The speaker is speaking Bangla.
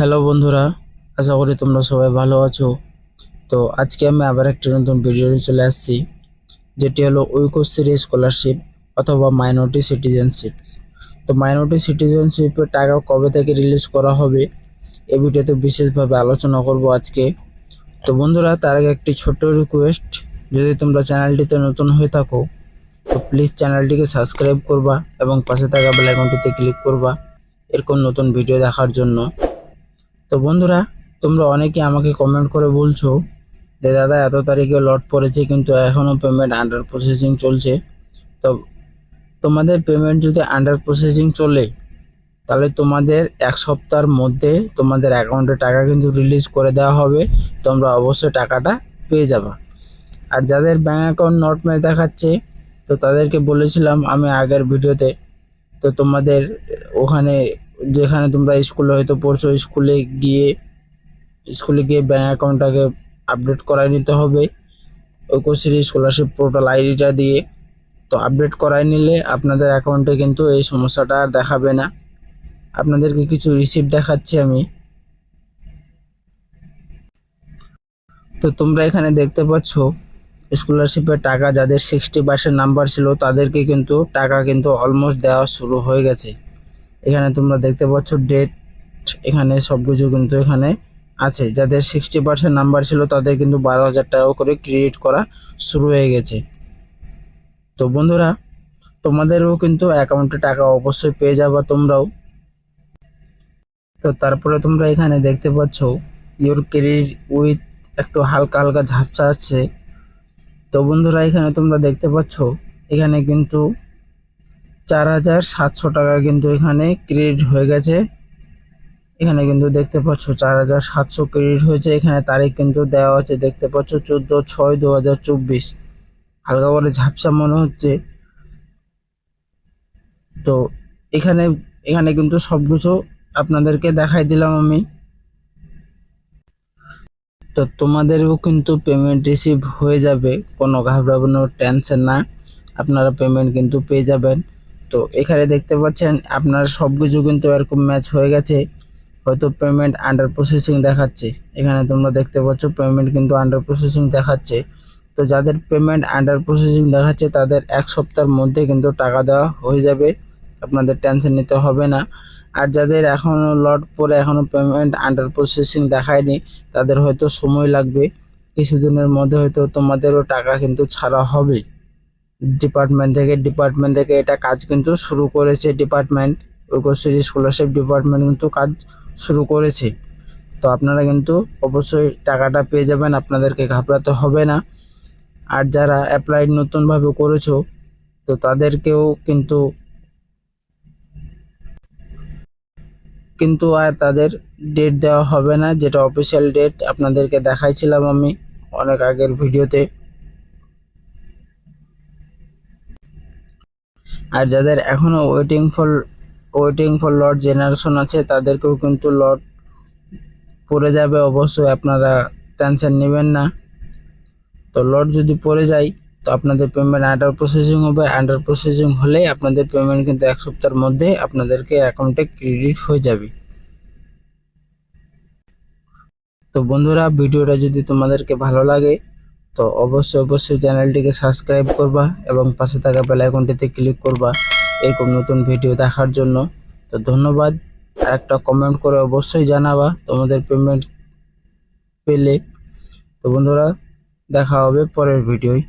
হ্যালো বন্ধুরা, আশা করি তোমরা সবাই ভালো আছো। তো আজকে আমি আবার একটি নতুন ভিডিও নিয়ে চলে আসছি, যেটি হলো ঐক্যশ্রী স্কলারশিপ অথবা মাইনরিটি সিটিজেনশিপ তো মাইনরিটি সিটিজেনশিপের টাকা কবে থেকে রিলিজ করা হবে এই ভিডিওতে বিশেষভাবে আলোচনা করব আজকে। তো বন্ধুরা, তার আগে একটি ছোট্ট রিকোয়েস্ট যদি তোমরা চ্যানেলটিতে নতুন হয়ে থাকো, তো প্লিজ চ্যানেলটিকে সাবস্ক্রাইব করবা এবং পাশে থাকা বেল আইকনটিতে ক্লিক করবা, এরকম নতুন ভিডিও দেখার জন্য। তো বন্ধুরা, তোমরা অনেকে আমাকে কমেন্ট করে বলছো যে, দাদা, এত তারিখে লট পড়েছে, কিন্তু এখনও পেমেন্ট আন্ডার প্রসেসিং চলছে। তো তোমাদের পেমেন্ট যদি আন্ডার প্রসেসিং চলে, তাহলে তোমাদের এক সপ্তাহের মধ্যে তোমাদের অ্যাকাউন্টে টাকা কিন্তু রিলিজ করে দেওয়া হবে। তোমরা অবশ্যই টাকাটা পেয়ে যাবে। আর যাদের ব্যাঙ্ক অ্যাকাউন্ট নট ম্যাচ দেখাচ্ছে, তো তাদেরকে বলেছিলাম আমি আগের ভিডিওতে, তো তোমাদের ওখানে যেখানে তোমরা স্কুলে হয়তো পড়ছো, স্কুলে গিয়ে স্কুলে গিয়ে ব্যাঙ্ক অ্যাকাউন্টটাকে আপডেট করাই নিতে হবে। ঐক্যশ্রী স্কলারশিপ পোর্টাল আইডিটা দিয়ে তো আপডেট করাই নিলে আপনাদের অ্যাকাউন্টে কিন্তু এই সমস্যাটা আর দেখাবে না। আপনাদেরকে কিছু রিসিপ্ট দেখাচ্ছি আমি। তো তোমরা এখানে দেখতে পাচ্ছ স্কলারশিপের টাকা যাদের সিক্সটি পার্সেন্ট নাম্বার ছিল, তাদেরকে কিন্তু টাকা কিন্তু অলমোস্ট দেওয়া শুরু হয়ে গেছে। এখানে তোমরা দেখতে পাচ্ছ ডেট এখানে সব কিছু কিন্তু এখানে আছে। যাদের সিক্সটি পার্সেন্ট নাম্বার ছিল, তাদের কিন্তু বারো হাজার টাকা করে ক্রেডিট করা শুরু হয়ে গেছে। তো বন্ধুরা, তোমাদেরও কিন্তু অ্যাকাউন্টে টাকা অবশ্যই পেয়ে যাবা তোমরাও। তো তারপরে তোমরা এখানে দেখতে পাচ্ছ ইউর ক্রেডিট উইথ একটু হালকা হালকা ঝাপসা আছে। তো বন্ধুরা, এখানে তোমরা দেখতে পাচ্ছ, এখানে কিন্তু চার হাজার সাতশো টাকা কিন্তু এখানে ক্রেডিট হয়ে গেছে। এখানে কিন্তু দেখতে পাচ্ছ চার হাজার সাতশো ক্রেডিট হয়েছে। এখানে তারিখ কিন্তু দেওয়া আছে, দেখতে পাচ্ছ চোদ্দ ছয় দু হাজার চব্বিশ। হালকা করে ঝাপসা মনে হচ্ছে। তো এখানে এখানে কিন্তু সব কিছু আপনাদেরকে দেখাই দিলাম আমি। তো তোমাদেরও কিন্তু পেমেন্ট রিসিভ হয়ে যাবে, কোনো ঘাবড়ানোর টেনশন না। আপনারা পেমেন্ট কিন্তু পেয়ে যাবেন। তো এখানে দেখতে পাচ্ছেন আপনার সব কিছু কিন্তু এরকম ম্যাচ হয়ে গেছে। হয়তো পেমেন্ট আন্ডার প্রসেসিং দেখাচ্ছে। এখানে তোমরা দেখতে পাচ্ছ পেমেন্ট কিন্তু আন্ডার প্রসেসিং দেখাচ্ছে। তো যাদের পেমেন্ট আন্ডার প্রসেসিং দেখাচ্ছে, তাদের এক সপ্তাহের মধ্যে কিন্তু টাকা দেওয়া হয়ে যাবে। আপনাদের টেনশন নিতে হবে না। আর যাদের এখনও লট পরে এখনও পেমেন্ট আন্ডার প্রসেসিং দেখায়নি, তাদের হয়তো সময় লাগবে। কিছুদিনের মধ্যে হয়তো তোমাদেরও টাকা কিন্তু ছাড়া হবে। ডিপার্টমেন্ট থেকে ডিপার্টমেন্ট থেকে এটা কাজ কিন্তু শুরু করেছে ডিপার্টমেন্ট ঐক্যশ্রী স্কলারশিপ ডিপার্টমেন্ট কিন্তু কাজ শুরু করেছে। তো আপনারা কিন্তু অবশ্যই টাকাটা পেয়ে যাবেন, আপনাদেরকে ঘাবড়াতে হবে না। আর যারা অ্যাপ্লাই নতুনভাবে করেছ, তো তাদেরকেও কিন্তু কিন্তু আর তাদের ডেট দেওয়া হবে না, যেটা অফিসিয়াল ডেট আপনাদেরকে দেখাইছিলাম আমি অনেক আগের ভিডিওতে আর যাদের এখনও waiting for waiting for lot generation আছে, তাদেরকেও কিন্তু লট পড়ে যাবে। অবশ্যই আপনারা টেনশন নেবেন না। তো লট যদি পড়ে যায়, তো আপনাদের পেমেন্ট আন্ডার প্রসেসিং হবে। আন্ডার প্রসেসিং হলেই আপনাদের পেমেন্ট কিন্তু এক সপ্তাহের মধ্যে আপনাদেরকে অ্যাকাউন্টে ক্রেডিট হয়ে যাবে। তো বন্ধুরা, ভিডিওটা যদি তোমাদেরকে ভালো লাগে তো অবশ্যই অবশ্যই চ্যানেলটিকে সাবস্ক্রাইব করবা এবং পাশে থাকা বেল আইকনটিতে ক্লিক করবা এরকম নতুন ভিডিও দেখার জন্য। তো ধন্যবাদ। আর একটা কমেন্ট করে অবশ্যই জানাবা তোমাদের পেমেন্ট পেলে। তো বন্ধুরা, দেখা হবে পরের ভিডিওয়